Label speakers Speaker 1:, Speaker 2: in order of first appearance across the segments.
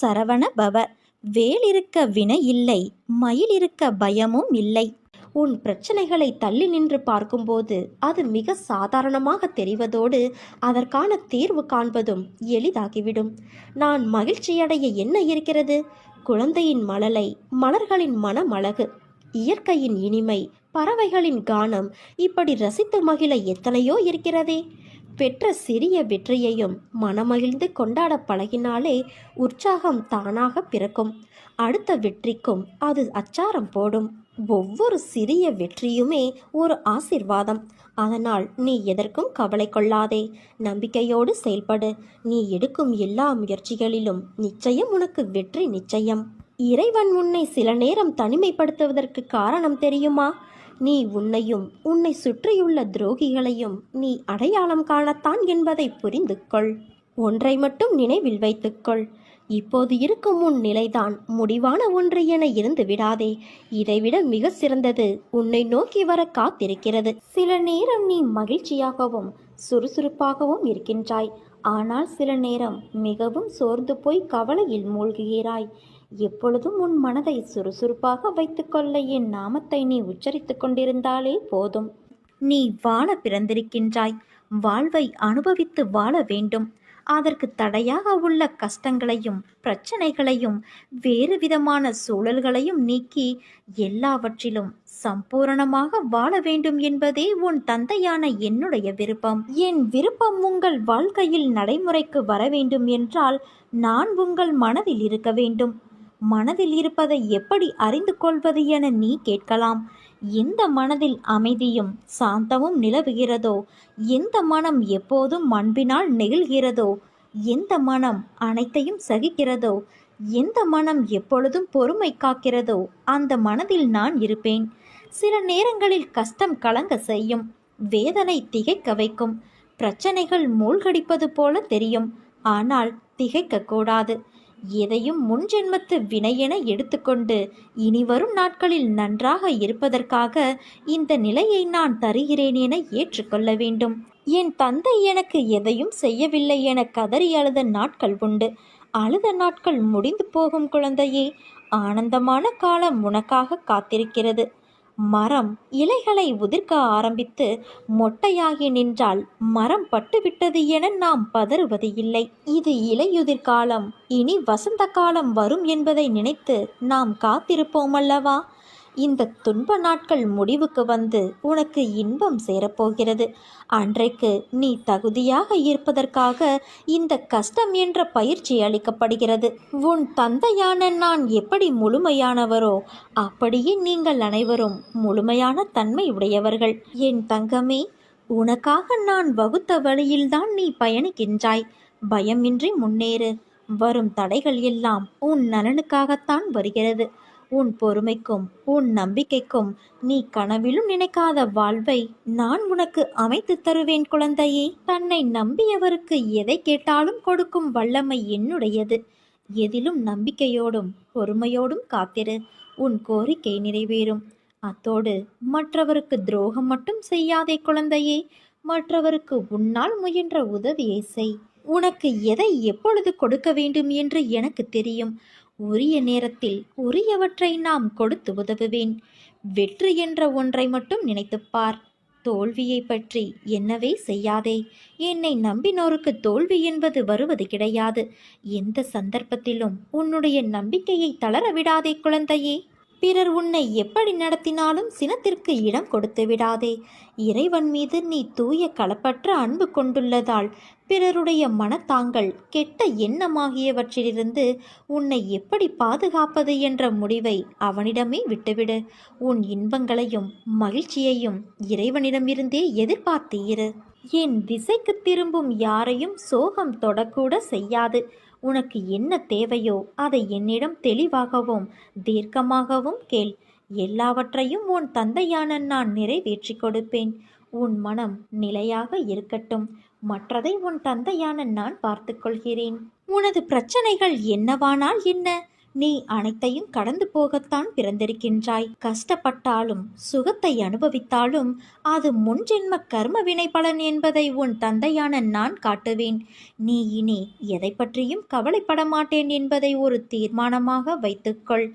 Speaker 1: சரவண பவ. வேலிருக்க வினை இல்லை மயில் இருக்க பயமும் இல்லை.
Speaker 2: உன் பிரச்சனைகளை தள்ளி நின்று பார்க்கும்போது அது மிக சாதாரணமாக தெரிவதோடு அதற்கான தீர்வு காண்பதும் எளிதாகிவிடும். நான் மகிழ்ச்சியடைய என்ன இருக்கிறது? குழந்தையின் மழலை மலர்களின் மனமழகு இயற்கையின் இனிமை பறவைகளின் கானம் இப்படி ரசித்து மகிழ எத்தனையோ இருக்கிறதே. பெற்ற சிறிய வெற்றியையும் மனமகிழ்ந்து கொண்டாட பழகினாலே உற்சாகம் தானாக பிறக்கும். அடுத்த வெற்றிக்கும் அது அச்சாரம் போடும். ஒவ்வொரு சிறிய வெற்றியுமே ஒரு ஆசிர்வாதம். அதனால் நீ எதற்கும் கவலை கொள்ளாதே. நம்பிக்கையோடு செயல்படு. நீ எடுக்கும் எல்லா முயற்சிகளிலும் நிச்சயம் உனக்கு வெற்றி நிச்சயம். இறைவன் உன்னை சில நேரம் தனிமைப்படுத்துவதற்கு காரணம் தெரியுமா? நீ உன்னையும் உன்னை சுற்றியுள்ள துரோகிகளையும் நீ அடையாளம் காணத்தான் என்பதை புரிந்து கொள் ஒன்றை மட்டும் நினைவில் வைத்துக்கொள். இப்போது இருக்கும் உன் நிலைதான் முடிவான ஒன்று என இருந்து விடாதே. இதைவிட மிக சிறந்தது உன்னை நோக்கி வர காத்திருக்கிறது. சில நேரம் நீ மகிழ்ச்சியாகவும் சுறுசுறுப்பாகவும் இருக்கின்றாய். ஆனால் சில நேரம் மிகவும் சோர்ந்து போய் கவலையில் மூழ்குகிறாய். எப்பொழுதும் உன் மனதை சுறுசுறுப்பாக வைத்துக்கொள்ள என் நாமத்தை நீ உச்சரித்துக் கொண்டிருந்தாலே போதும்.
Speaker 1: நீ வாழ பிறந்திருக்கின்றாய். வாழ்வை அனுபவித்து வாழ வேண்டும். அதற்கு தடையாக உள்ள கஷ்டங்களையும் பிரச்சனைகளையும் வேறு விதமான சூழல்களையும் நீக்கி எல்லாவற்றிலும் சம்பூரணமாக வாழ வேண்டும் என்பதே உன் தந்தையான என்னுடைய விருப்பம். என் விருப்பம் உங்கள் வாழ்க்கையில் நடைமுறைக்கு வர வேண்டும் என்றால் நான் உங்கள் மனதில் இருக்க வேண்டும். மனதில் இருப்பதை எப்படி அறிந்து கொள்வது என நீ கேட்கலாம். எந்த மனதில் அமைதியும் சாந்தமும் நிலவுகிறதோ? எந்த மனம் எப்போதும் அன்பினால் நெகிழ்கிறதோ? எந்த மனம் அனைத்தையும் சகிக்கிறதோ? எந்த மனம் எப்பொழுதும் பொறுமை காக்கிறதோ? அந்த மனதில் நான் இருப்பேன். சில நேரங்களில் கஷ்டம் கலங்க செய்யும் வேதனை திகைக்க வைக்கும் பிரச்சனைகள் மூழ்கடிப்பது போல தெரியும். ஆனால் திகைக்க கூடாது எதையும் முன்ஜென்மத்து வினையென எடுத்துக்கொண்டு இனி வரும் நாட்களில் நன்றாக இருப்பதற்காக இந்த நிலையை நான் தருகிறேன் என ஏற்றுக்கொள்ள வேண்டும். என் தந்தை எனக்கு எதையும் செய்யவில்லை என கதறி அழுத நாட்கள் உண்டு. அழுத நாட்கள் முடிந்து போகும் குழந்தையே ஆனந்தமான காலம் உனக்காக காத்திருக்கிறது. மரம் இலைகளை உதிர்க்க ஆரம்பித்து மொட்டையாகி நின்றால் மரம் பட்டுவிட்டது என நாம் பதறுவது இல்லை. இது இலையுதிர் காலம். இனி வசந்த காலம் வரும் என்பதை நினைத்து நாம் காத்திருப்போம் அல்லவா? இந்த துன்ப நாட்கள் முடிவுக்கு வந்து உனக்கு இன்பம் சேரப்போகிறது. அன்றைக்கு நீ தகுதியாக இருப்பதற்காக இந்த கஷ்டம் என்ற பயிற்சி அளிக்கப்படுகிறது. உன் தந்தையான நான் எப்படி முழுமையானவரோ அப்படியே நீங்கள் அனைவரும் முழுமையான தன்மை உடையவர்கள். என் தங்கமே உனக்காக நான் வகுத்த வழியில்தான் நீ பயணிக்கின்றாய். பயமின்றி முன்னேறு. வரும் தடைகள் எல்லாம் உன் நலனுக்காகத்தான் வருகிறது. உன் பொறுமைக்கும் உன் நம்பிக்கைக்கும் நீ கனவிலும் நினைக்காத வாழ்வை நான் உனக்கு அமைத்து தருவேன் குழந்தையே. தன்னை நம்பியவருக்கு எதை கேட்டாலும் கொடுக்கும் வல்லமை என்னுடையது. எதிலும் நம்பிக்கையோடும் பொறுமையோடும் காத்திரு. உன் கோரிக்கை நிறைவேறும். அத்தோடு மற்றவருக்கு துரோகம் மட்டும் செய்யாதே குழந்தையே. மற்றவருக்கு உன்னால் முயன்ற உதவியை செய். உனக்கு எதை எப்பொழுது கொடுக்க வேண்டும் என்று எனக்கு தெரியும். உரிய நேரத்தில் உரியவற்றை நாம் கொடுத்து உதவுவேன். வெற்றி என்ற ஒன்றை மட்டும் நினைத்துப் பார். தோல்வியை பற்றி என்னவே செய்யாதே. என்னை நம்பினோருக்கு தோல்வி என்பது வருவது கிடையாது. எந்த சந்தர்ப்பத்திலும் உன்னுடைய நம்பிக்கையை தளர விடாதே குழந்தையே. பிறர் உன்னை எப்படி நடத்தினாலும் சினத்திற்கு இடம் கொடுத்து விடாதே. இறைவன் மீது நீ தூய களப்பற்ற அன்பு கொண்டுள்ளதால் பிறருடைய மனத்தாங்கள் கெட்ட எண்ணமாகியவற்றிலிருந்து உன்னை எப்படி பாதுகாப்பது என்ற முடிவை அவனிடமே விட்டுவிடு. உன் இன்பங்களையும் மகிழ்ச்சியையும் இறைவனிடமிருந்தே எதிர்பார்த்து இரு என் திசைக்கு திரும்பும் யாரையும் சோகம் தொடக்கூட செய்யாது. உனக்கு என்ன தேவையோ அதை என்னிடம் தெளிவாகவும் தீர்க்கமாகவும் கேள். எல்லாவற்றையும் உன் தந்தையான நான் நிறைவேற்றி கொடுப்பேன். உன் மனம் நிலையாக இருக்கட்டும். மற்றதை உன் தந்தையான நான் பார்த்துக்கொள்கிறேன் உனது பிரச்சனைகள் என்னவானால் என்ன? நீ அனைத்தையும் கடந்து போகத்தான் பிறந்திருக்கின்றாய். கஷ்டப்பட்டாலும் சுகத்தை அனுபவித்தாலும் அது முன்ஜென்ம கர்ம வினை பலன் என்பதை உன் தந்தையான நான் காட்டுவேன். நீ இனி எதை பற்றியும் கவலைப்பட மாட்டேன் என்பதை ஒரு தீர்மானமாக வைத்துக்கொள்.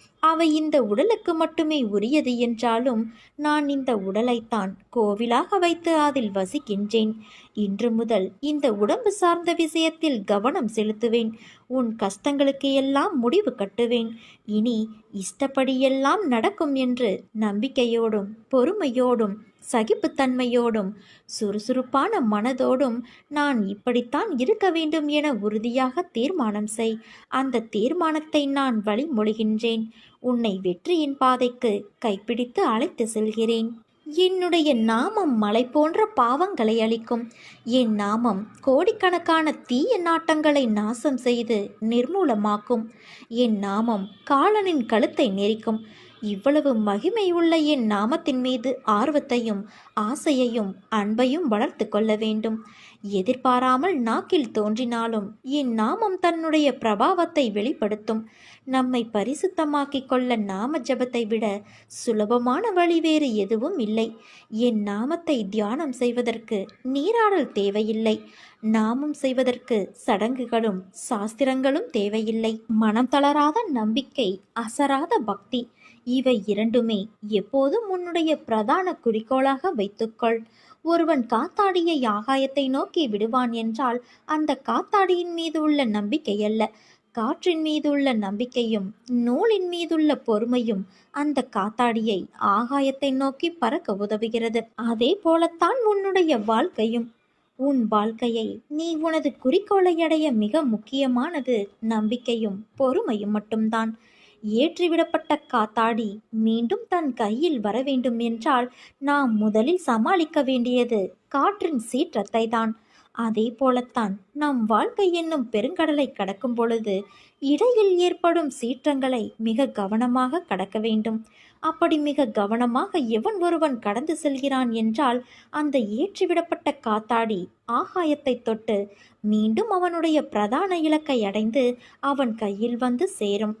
Speaker 1: அவை இந்த உடலுக்கு மட்டுமே உரியது என்றாலும் நான் இந்த உடலைத்தான் கோவிலாக வைத்து அதில் வசிக்கின்றேன். இன்று முதல் இந்த உடம்பு சார்ந்த விஷயத்தில் கவனம் செலுத்துவேன். உன் கஷ்டங்களுக்கு எல்லாம் முடிவு கட்டுவேன். இனி இஷ்டப்படியெல்லாம் நடக்கும் என்று நம்பிக்கையோடும் பொறுமையோடும் சகிப்புத்தன்மையோடும் சுறுசுறுப்பான மனதோடும் நான் இப்படித்தான் இருக்க வேண்டும் என உறுதியாக தீர்மானம் செய். அந்த தீர்மானத்தை நான் வழிமொழிகின்றேன். உன்னை வெற்றியின் பாதைக்கு கைப்பிடித்து அழைத்து செல்கிறேன். என்னுடைய நாமம் மலை போன்ற பாவங்களை அளிக்கும் என் நாமம் கோடிக்கணக்கான தீய நாட்டங்களை நாசம் செய்து நிர்மூலமாக்கும். என் நாமம் காலனின் கழுத்தை நெரிக்கும். இவ்வளவு மகிமை உள்ள என் நாமத்தின் மீது ஆர்வத்தையும் ஆசையையும் அன்பையும் வளர்த்து கொள்ள வேண்டும். எதிர்பாராமல் நாக்கில் தோன்றினாலும் என் நாமம் தன்னுடைய பிரபாவத்தை வெளிப்படுத்தும். நம்மை பரிசுத்தமாக்கிக் கொள்ள நாம ஜபத்தை விட சுலபமான வழி வேறு எதுவும் இல்லை. என் நாமத்தை தியானம் செய்வதற்கு நீராடல் தேவையில்லை. நாமம் செய்வதற்கு சடங்குகளும் சாஸ்திரங்களும் தேவையில்லை. மனம் தளராத நம்பிக்கை அசராத பக்தி இவை இரண்டுமே எப்போதும் உன்னுடைய பிரதான குறிக்கோளாக வைத்துக்கொள். ஒருவன் காத்தாடியை ஆகாயத்தை நோக்கி விடுவான் என்றால் அந்த காத்தாடியின் மீது உள்ள நம்பிக்கை அல்ல. காற்றின் மீதுள்ள நம்பிக்கையும் நூலின் மீதுள்ள பொறுமையும் அந்த காத்தாடியை ஆகாயத்தை நோக்கி பறக்க உதவுகிறது. அதே போலத்தான் உன்னுடைய வாழ்க்கையும். உன் வாழ்க்கையை நீ உனது குறிக்கோளை அடைய மிக முக்கியமானது நம்பிக்கையும் பொறுமையும் மட்டும்தான். ஏற்றிவிடப்பட்ட காத்தாடி மீண்டும் தன் கையில் வர வேண்டும் என்றால் நாம் முதலில் சமாளிக்க வேண்டியது காற்றின் சீற்றத்தை தான் அதே போலத்தான் நம் வாழ்க்கை என்னும் பெருங்கடலை கடக்கும் பொழுது இடையில் ஏற்படும் சீற்றங்களை மிக கவனமாக கடக்க வேண்டும். அப்படி மிக கவனமாக எவன் ஒருவன் கடந்து செல்கிறான் என்றால் அந்த ஏற்றிவிடப்பட்ட காத்தாடி ஆகாயத்தை தொட்டு மீண்டும் அவனுடைய பிரதான இலக்கை அடைந்து அவன் கையில் வந்து சேரும்.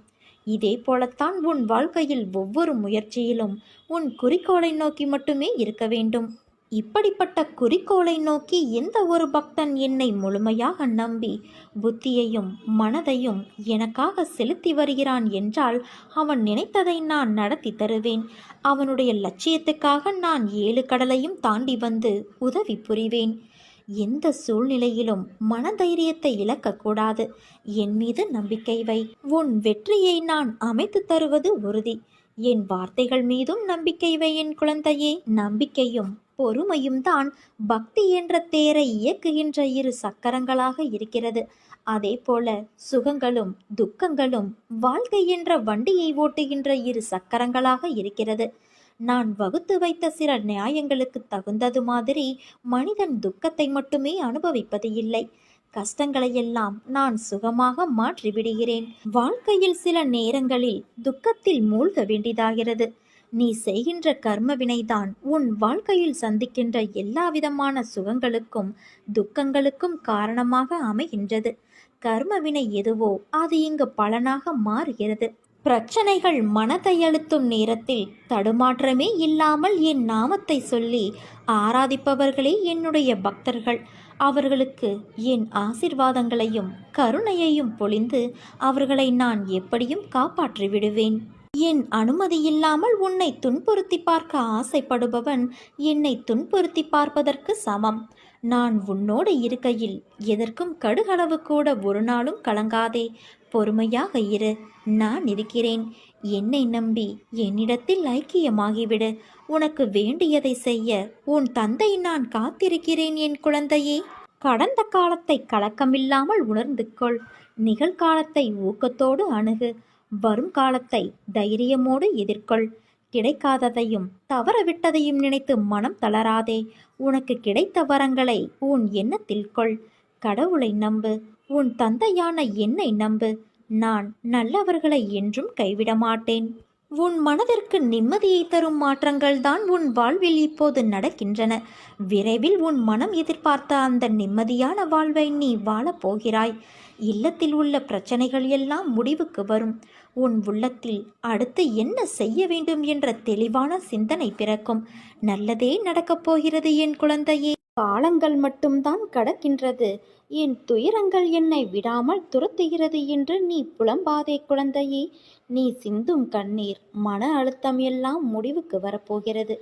Speaker 1: இதே போலத்தான் உன் வாழ்க்கையில் ஒவ்வொரு முயற்சியிலும் உன் குறிக்கோளை நோக்கி மட்டுமே இருக்க வேண்டும். இப்படிப்பட்ட குறிக்கோளை நோக்கி எந்த ஒரு பக்தன் என்னை முழுமையாக நம்பி புத்தியையும் மனதையும் எனக்காக செலுத்தி வருகிறான் என்றால் அவன் நினைத்ததை நான் நடத்தி தருவேன். அவனுடைய லட்சியத்துக்காக நான் ஏழு கடலையும் தாண்டி வந்து உதவி புரிவேன். எந்த சூழ்நிலையிலும் மனதைரியத்தை இழக்கக்கூடாது. என் மீது நம்பிக்கை வை. உன் வெற்றியை நான் அமைத்து தருவது உறுதி. என் வார்த்தைகள் மீதும் நம்பிக்கை வை என் குழந்தையே. நம்பிக்கையும் பொறுமையும் தான் பக்தி என்ற தேரை இயக்குகின்ற இரு சக்கரங்களாக இருக்கிறது. அதே போல சுகங்களும் துக்கங்களும் வாழ்க்கை என்ற வண்டியை ஓட்டுகின்ற இரு சக்கரங்களாக இருக்கிறது. நான் வகுத்து வைத்த சில நியாயங்களுக்கு தகுந்தது மாதிரி மனிதன் துக்கத்தை மட்டுமே அனுபவிப்பது இல்லை. கஷ்டங்களையெல்லாம் நான் சுகமாக மாற்றிவிடுகிறேன். வாழ்க்கையில் சில நேரங்களில் துக்கத்தில் மூழ்க வேண்டியதாகிறது. நீ செய்கின்ற கர்ம வினைதான் உன் வாழ்க்கையில் சந்திக்கின்ற எல்லா விதமான சுகங்களுக்கும் துக்கங்களுக்கும் காரணமாக அமைகின்றது. கர்ம வினை எதுவோ அது இங்கு பலனாக மாறுகிறது. பிரச்சனைகள் மனத்தை அழுத்தும் நேரத்தில் தடுமாற்றமே இல்லாமல் என் நாமத்தை சொல்லி ஆராதிப்பவர்களே என்னுடைய பக்தர்கள். அவர்களுக்கு என் ஆசிர்வாதங்களையும் கருணையையும் பொழிந்து அவர்களை நான் எப்படியும் காப்பாற்றி விடுவேன் என் அனுமதி இல்லாமல் உன்னை துன்புறுத்தி பார்க்க ஆசைப்படுபவன் என்னை துன்புறுத்தி பார்ப்பதற்கு சமம். நான் உன்னோடு இருக்கையில் எதற்கும் கடுகளவு கூட ஒரு நாளும் கலங்காதே. பொறுமையாக இரு. நான் இருக்கிறேன். என்னை நம்பி என்னிடத்தில் ஐக்கியமாகிவிடு. உனக்கு வேண்டியதை செய்ய உன் தந்தை நான் காத்திருக்கிறேன் என் குழந்தையே. கடந்த காலத்தை கலக்கமில்லாமல் உணர்ந்து கொள். நிகழ்காலத்தை ஊக்கத்தோடு அணுகு. வரும் காலத்தை தைரியமோடு எதிர்கொள். கிடைக்காததையும் தவறவிட்டதையும் நினைத்து மனம் தளராதே. உனக்கு கிடைத்த வரங்களை உன் எண்ணத்தில் கொள்.
Speaker 3: கடவுளை நம்பு. உன் தந்தையான என்னை நம்பு. நான் நல்லவர்களை என்றும் கைவிட மாட்டேன் உன் மனதிற்கு நிம்மதியை தரும் மாற்றங்கள் தான் உன் வாழ்வில் இப்போது நடக்கின்றன. விரைவில் உன் மனம் எதிர்பார்த்த அந்த நிம்மதியான வாழ்வை நீ வாழப் போகிறாய். இல்லத்தில் உள்ள பிரச்சனைகள் எல்லாம் முடிவுக்கு வரும். உன் உள்ளத்தில் அடுத்து என்ன செய்ய வேண்டும் என்ற தெளிவான சிந்தனை பிறக்கும். நல்லதே நடக்கப் போகிறது என் குழந்தையே.
Speaker 1: காலங்கள் மட்டும்தான் கடக்கின்றது. என் துயரங்கள் என்னை விடாமல் துரத்துகிறது என்று நீ புலம்பாதே குழந்தையே. நீ சிந்தும் கண்ணீர் மன அழுத்தம் எல்லாம் முடிவுக்கு வரப்போகிறது.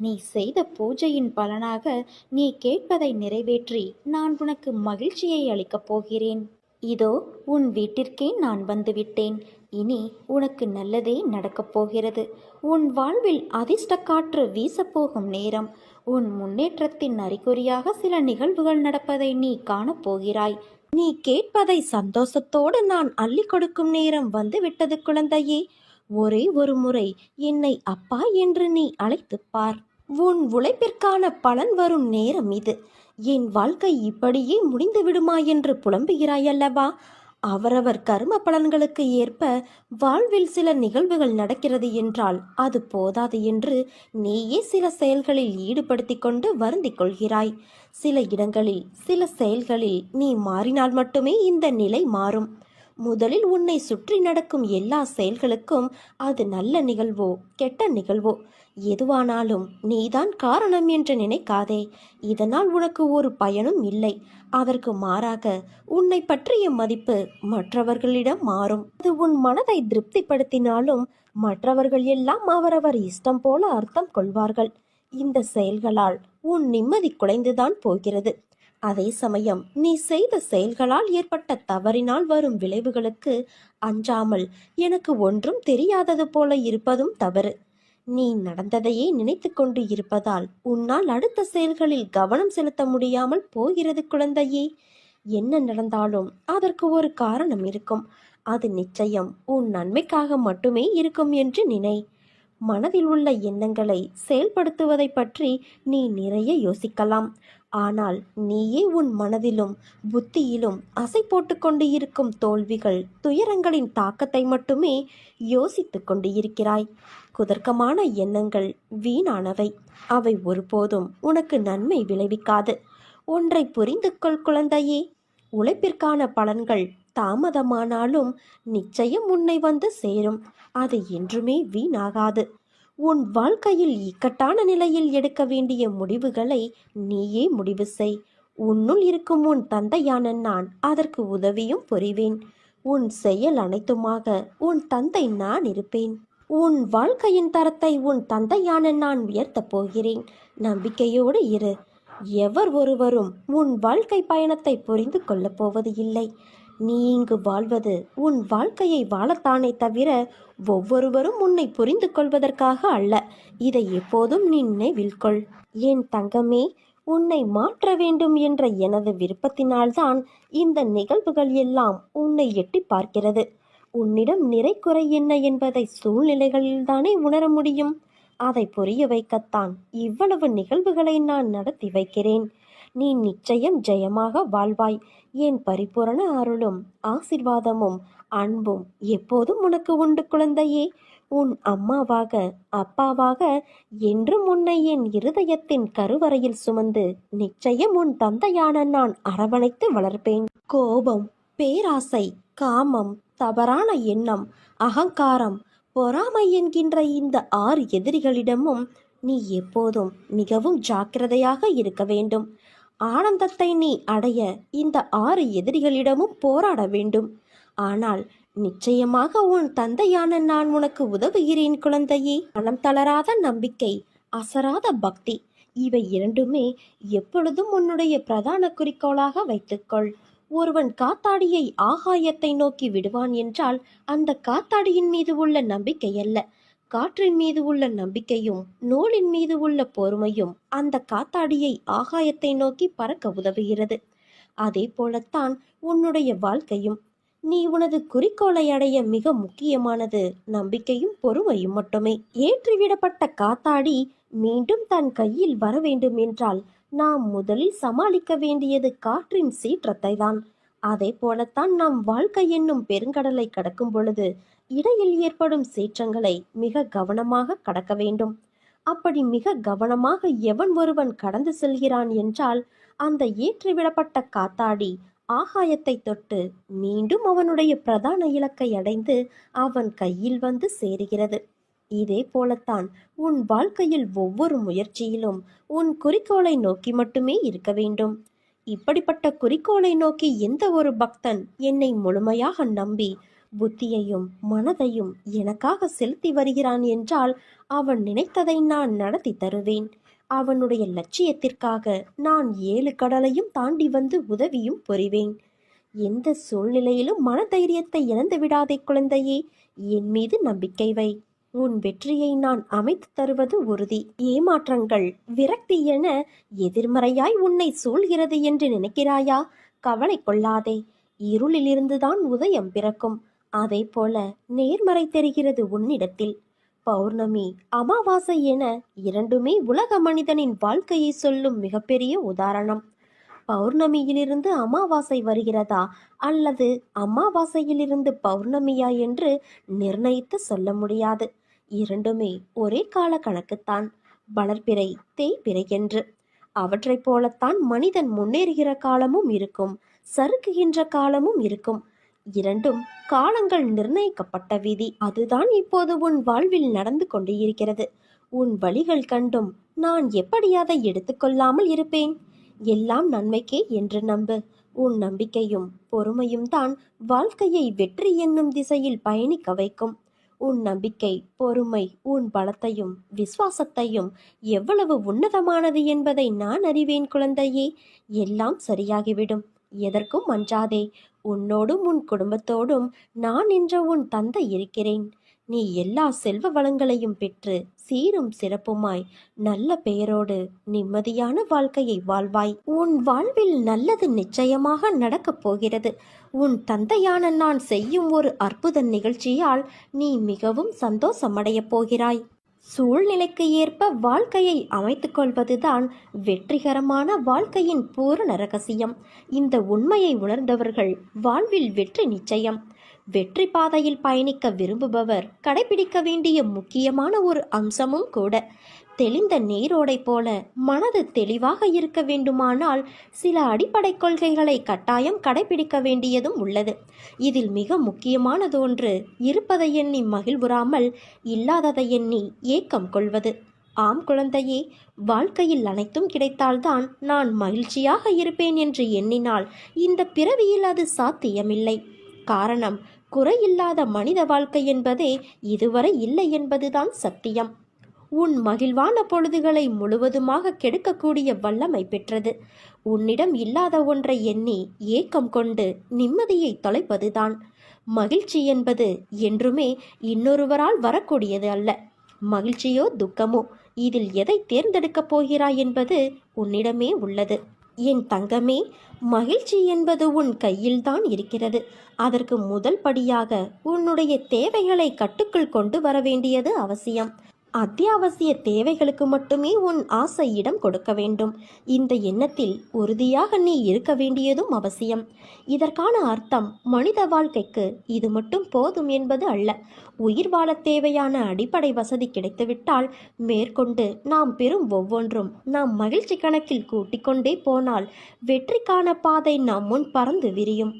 Speaker 1: நீ செய்த பூஜையின் பலனாக நீ கேட்பதை நிறைவேற்றி நான் உனக்கு மகிழ்ச்சியை அளிக்கப் போகிறேன். இதோ உன் வீட்டிற்கே நான் வந்துவிட்டேன் இனி உனக்கு நல்லதே நடக்கப் போகிறது. உன் வாழ்வில் அதிர்ஷ்ட காற்று வீசப்போகும் நேரம். உன் முன்னேற்றத்தின் அறிகுறியாக சில நிகழ்வுகள் நடப்பதை நீ காணப்போகிறாய் நீ கேட்பதை சந்தோஷத்தோடு நான் அள்ளி கொடுக்கும் நேரம் வந்துவிட்டது குழந்தையே. ஒரே ஒரு முறை என்னை அப்பா என்று நீ அழைத்துப் பார். உன் உழைப்பிற்கான பலன் வரும் நேரம் இது. என் வாழ்க்கை இப்படியே முடிந்து விடுமா என்று புலம்புகிறாய் அல்லவா? அவரவர் கர்ம பலன்களுக்கு ஏற்ப வாழ்வில் சில நிகழ்வுகள் நடக்கிறது என்றால் அது போதாது என்று நீயே சில செயல்களில் ஈடுபடுத்திக் கொண்டு வருந்திக் கொள்கிறாய். சில இடங்களில் சில செயல்களில் நீ மாறினால் மட்டுமே இந்த நிலை மாறும். முதலில் உன்னை சுற்றி நடக்கும் எல்லா செயல்களுக்கும் அது நல்ல நிகழ்வோ கெட்ட நிகழ்வோ. எதுவானாலும் நீதான் காரணம் என்று நினைக்காதே. இதனால் உனக்கு ஒரு பயனும் இல்லை. அதற்கு மாறாக உன்னை பற்றிய மதிப்பு மற்றவர்களிடம் மாறும். அது உன் மனதை திருப்திப்படுத்தினாலும் மற்றவர்கள் எல்லாம் அவரவர் இஷ்டம் போல அர்த்தம் கொள்வார்கள். இந்த செயல்களால் உன் நிம்மதி குலைந்துதான் போகிறது. அதே சமயம் நீ செய்த செயல்களால் ஏற்பட்ட தவறினால் வரும் விளைவுகளுக்கு அஞ்சாமல் எனக்கு ஒன்றும் தெரியாதது போல இருப்பதும் தவறு. நீ நடந்ததையே நினைத்து கொண்டு இருப்பதால் உன்னால் அடுத்த செயல்களில் கவனம் செலுத்த முடியாமல் போகிறது குழந்தையே. என்ன நடந்தாலும் அதற்கு ஒரு காரணம் இருக்கும். அது நிச்சயம் உன் நன்மைக்காக மட்டுமே இருக்கும் என்று நினை. மனதில் உள்ள எண்ணங்களை செயல்படுத்துவதை பற்றி நீ நிறைய யோசிக்கலாம். ஆனால் நீயே உன் மனதிலும் புத்தியிலும் அசை போட்டுக்கொண்டு இருக்கும் தோல்விகள் துயரங்களின் தாக்கத்தை மட்டுமே யோசித்து கொண்டு இருக்கிறாய். குதர்க்கமான எண்ணங்கள் வீணானவை. அவை ஒருபோதும் உனக்கு நன்மை விளைவிக்காது. ஒன்றை புரிந்து கொள் குழந்தையே. உழைப்பிற்கான பலன்கள் தாமதமானாலும் நிச்சயம் உன்னை வந்து சேரும். அது என்றுமே வீணாகாது. உன் வாழ்க்கையில் இக்கட்டான நிலையில் எடுக்க வேண்டிய முடிவுகளை நீயே முடிவு செய். உன்னுள் இருக்கும் உன் தந்தையான நான் அதற்கு உதவியும் புரிவேன். உன் செயல் அனைத்துமாக உன் தந்தை நான் இருப்பேன். உன் வாழ்க்கையின் தரத்தை உன் தந்தையான நான் உயர்த்தப் போகிறேன். நம்பிக்கையோடு இரு. எவர் ஒருவரும் உன் வாழ்க்கை பயணத்தை புரிந்து கொள்ளப் போவது இல்லை. நீ இங்கு வாழ்வது உன் வாழ்க்கையை வாழத்தானே தவிர ஒவ்வொருவரும் உன்னை புரிந்து கொள்வதற்காக அல்ல. இதை எப்போதும் நீ நினைவில் கொள். என் தங்கமே உன்னை மாற்ற வேண்டும் என்ற எனது விருப்பத்தினால்தான் இந்த நிகழ்வுகள் எல்லாம் உன்னை எட்டி பார்க்கிறது. உன்னிடம் நிறை குறை என்ன என்பதை சூழ்நிலைகளில்தானே உணர முடியும். அதை புரிய வைக்கத்தான் இவ்வளவு நிகழ்வுகளை நான் நடத்தி வைக்கிறேன். நீ நிச்சயம் ஜெயமாக வாழ்வாய். என் பரிபூரண அருளும் ஆசிர்வாதமும் அன்பும் எப்போதும் உனக்கு உண்டு குழந்தையே. உன் அம்மாவாக அப்பாவாக என்றும் உன்னை என் இருதயத்தின் கருவறையில் சுமந்து நிச்சயம் உன் தந்தையான நான் அரவணைத்து வளர்ப்பேன். கோபம் பேராசை காமம் தவறான எண்ணம் அகங்காரம் பொறாமை என்கின்ற இந்த ஆறு எதிரிகளிடமும் நீ எப்போதும் மிகவும் ஜாக்கிரதையாக இருக்க வேண்டும். ஆனந்தத்தை நீ அடைய இந்த ஆறு எதிரிகளிடமும் போராட வேண்டும். ஆனால் நிச்சயமாக உன் தந்தையான நான் உனக்கு உதவுகிறேன் குழந்தையே. மனம் தளராத நம்பிக்கை அசராத பக்தி இவை இரண்டுமே எப்பொழுதும் உன்னுடைய பிரதான குறிக்கோளாக வைத்துக்கொள். ஒருவன் காத்தாடியை ஆகாயத்தை நோக்கி விடுவான் என்றால் அந்த காத்தாடியின் மீது உள்ள நம்பிக்கை அல்ல காற்றின் மீது உள்ள நம்பிக்கையும் நூலின் மீது உள்ள பொறுமையும் அந்த காத்தாடியை ஆகாயத்தை நோக்கி பறக்க உதவுகிறது. அதே போலத்தான் உன்னுடைய வாழ்க்கையும். நீ உனது குறிக்கோளை அடைய மிக முக்கியமானது நம்பிக்கையும் பொறுமையும் மட்டுமே. ஏற்றிவிடப்பட்ட காத்தாடி மீண்டும் தன் கையில் வர வேண்டும் என்றால் நாம் முதலில் சமாளிக்க வேண்டியது காற்றின் சீற்றத்தை தான் அதே போலத்தான் நாம் வாழ்க்கை என்னும் பெருங்கடலை கடக்கும் பொழுது இடையில் ஏற்படும் சீற்றங்களை மிக கவனமாக கடக்க வேண்டும். அப்படி மிக கவனமாக எவன் ஒருவன் கடந்து செல்கிறான் என்றால் அந்த ஏற்றிவிடப்பட்ட காத்தாடி ஆகாயத்தை தொட்டு மீண்டும் அவனுடைய பிரதான இலக்கை அடைந்து அவன் கையில் வந்து சேருகிறது. இதே போலத்தான் உன் வாழ்க்கையில் ஒவ்வொரு முயற்சியிலும் உன் குறிக்கோளை நோக்கி மட்டுமே இருக்க வேண்டும். இப்படிப்பட்ட குறிக்கோளை நோக்கி எந்த ஒரு பக்தன் என்னை முழுமையாக நம்பி புத்தியையும் மனதையும் எனக்காக செலுத்தி வருகிறான் என்றால் அவன் நினைத்ததை நான் நடத்தி தருவேன். அவனுடைய லட்சியத்திற்காக நான் ஏழு கடலையும் தாண்டி வந்து உதவியும் புரிவேன். எந்த சூழ்நிலையிலும் மனதைரியத்தை இழந்து விடாதே குழந்தையே என் மீது நம்பிக்கை வை. உன் வெற்றியை நான் அமைத்து தருவது உறுதி. ஏமாற்றங்கள் விரக்தி என எதிர்மறையாய் உன்னை சூழ்கிறது என்று நினைக்கிறாயா? கவலை கொள்ளாதே. இருளிலிருந்துதான் உதயம் பிறக்கும். அதே போல நேர்மறை தெரிகிறது உன்னிடத்தில். பௌர்ணமி அமாவாசை என இரண்டுமே உலக மனிதனின் வாழ்க்கையை சொல்லும் மிகப்பெரிய உதாரணம். பௌர்ணமியிலிருந்து அமாவாசை வருகிறதா? அல்லது அமாவாசையிலிருந்து பௌர்ணமியா என்று நிர்ணயித்து சொல்ல முடியாது. இரண்டுமே ஒரே கால கணக்குத்தான் வளர்பிறை தேய்பிறை என்று அவற்றைப் போலத்தான் மனிதன் முன்னேறுகிற காலமும் இருக்கும் சறுக்குகின்ற காலமும் இருக்கும். இரண்டும் காலங்கள் நிர்ணயிக்கப்பட்ட விதி. அதுதான் இப்போது உன் வாழ்வில் நடந்து கொண்டு இருக்கிறது உன் வழிகள் கண்டும் நான் எப்படி அதை எடுத்துக்கொள்ளாமல் இருப்பேன்? எல்லாம் நன்மைக்கே என்று நம்பு. உன் நம்பிக்கையும் பொறுமையும் தான் வாழ்க்கையை வெற்றி என்னும் திசையில் பயணிக்க வைக்கும். உன் நம்பிக்கை பொறுமை உன் பலத்தையும் விசுவாசத்தையும் எவ்வளவு உன்னதமானது என்பதை நான் அறிவேன் குழந்தையே. எல்லாம் சரியாகிவிடும். எதற்கும் அஞ்சாதே உன்னோடும் உன் குடும்பத்தோடும் நான் என்ற உன் தந்தை இருக்கிறேன். நீ எல்லா செல்வ வளங்களையும் பெற்று சீரும் சிறப்புமாய் நல்ல பெயரோடு நிம்மதியான வாழ்க்கையை வாழ்வாய். உன் வாழ்வில் நல்லது நிச்சயமாக நடக்கப் போகிறது. உன் தந்தையான நான் செய்யும் ஒரு அற்புத நிகழ்ச்சியால் நீ மிகவும் சந்தோஷமடையப் போகிறாய். சூழ்நிலைக்கு ஏற்ப வாழ்க்கையை அமைத்துக் கொள்வதுதான் வெற்றிகரமான வாழ்க்கையின் பூரண ரகசியம். இந்த உண்மையை உணர்ந்தவர்கள் வாழ்வில் வெற்றி நிச்சயம். வெற்றி பாதையில் பயணிக்க விரும்புபவர் கடைபிடிக்க வேண்டிய முக்கியமான ஒரு அம்சமும் கூட. தெளிந்த நீரோடை போல மனது தெளிவாக இருக்க வேண்டுமானால் சில அடிப்படை கொள்கைகளை கட்டாயம் கடைபிடிக்க வேண்டியதும் உள்ளது. இதில் மிக முக்கியமானது ஒன்று இருப்பதை எண்ணி மகிழ்வுறாமல் இல்லாததை எண்ணி ஏக்கம் கொள்வது. ஆம் குழந்தையே வாழ்க்கையில் அனைத்தும் கிடைத்தால்தான் நான் மகிழ்ச்சியாக இருப்பேன் என்று எண்ணினால் இந்த பிறவியில் அது சாத்தியமில்லை. காரணம். குறையில்லாத மனித வாழ்க்கை என்பதே இதுவரை இல்லை என்பதுதான் சத்தியம். உன் மகிழ்வான பொழுதுகளை முழுவதுமாக கெடுக்கக்கூடிய வல்லமை பெற்றது. உன்னிடம் இல்லாத ஒன்றை எண்ணி ஏக்கம் கொண்டு நிம்மதியை தொலைப்பதுதான். மகிழ்ச்சி என்பது என்றுமே இன்னொருவரால் வரக்கூடியது அல்ல. மகிழ்ச்சியோ துக்கமோ இதில் எதை தேர்ந்தெடுக்கப் போகிறாய் என்பது உன்னிடமே உள்ளது. என் தங்கமே மகிழ்ச்சி என்பது உன் கையில்தான் இருக்கிறது. அதற்கு முதல் படியாக உன்னுடைய தேவைகளை கட்டுக்குள் கொண்டு வர வேண்டியது அவசியம். அத்தியாவசிய தேவைகளுக்கு மட்டுமே உன் ஆசை இடம் கொடுக்க வேண்டும். இந்த எண்ணத்தில் உறுதியாக நீ இருக்க வேண்டியதும் அவசியம். இதற்கான அர்த்தம் மனித வாழ்க்கைக்கு இது மட்டும் போதும் என்பது அல்ல. உயிர் வாழ தேவையான அடிப்படை வசதி கிடைத்துவிட்டால் மேற்கொண்டு நாம் பெறும் ஒவ்வொன்றும் நாம் மகிழ்ச்சி கணக்கில் கூட்டிக்கொண்டே போனால் வெற்றிக்கான பாதை நாம் முன் பறந்து விரியும்.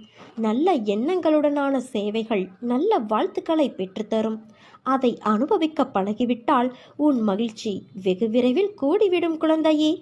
Speaker 1: நல்ல எண்ணங்களுடனான சேவைகள் நல்ல வாழ்த்துக்களை பெற்றுத்தரும் அதை அனுபவிக்க பழகிவிட்டால் உன் மகிழ்ச்சி வெகு விரைவில் கூடிவிடும் குழந்தையே.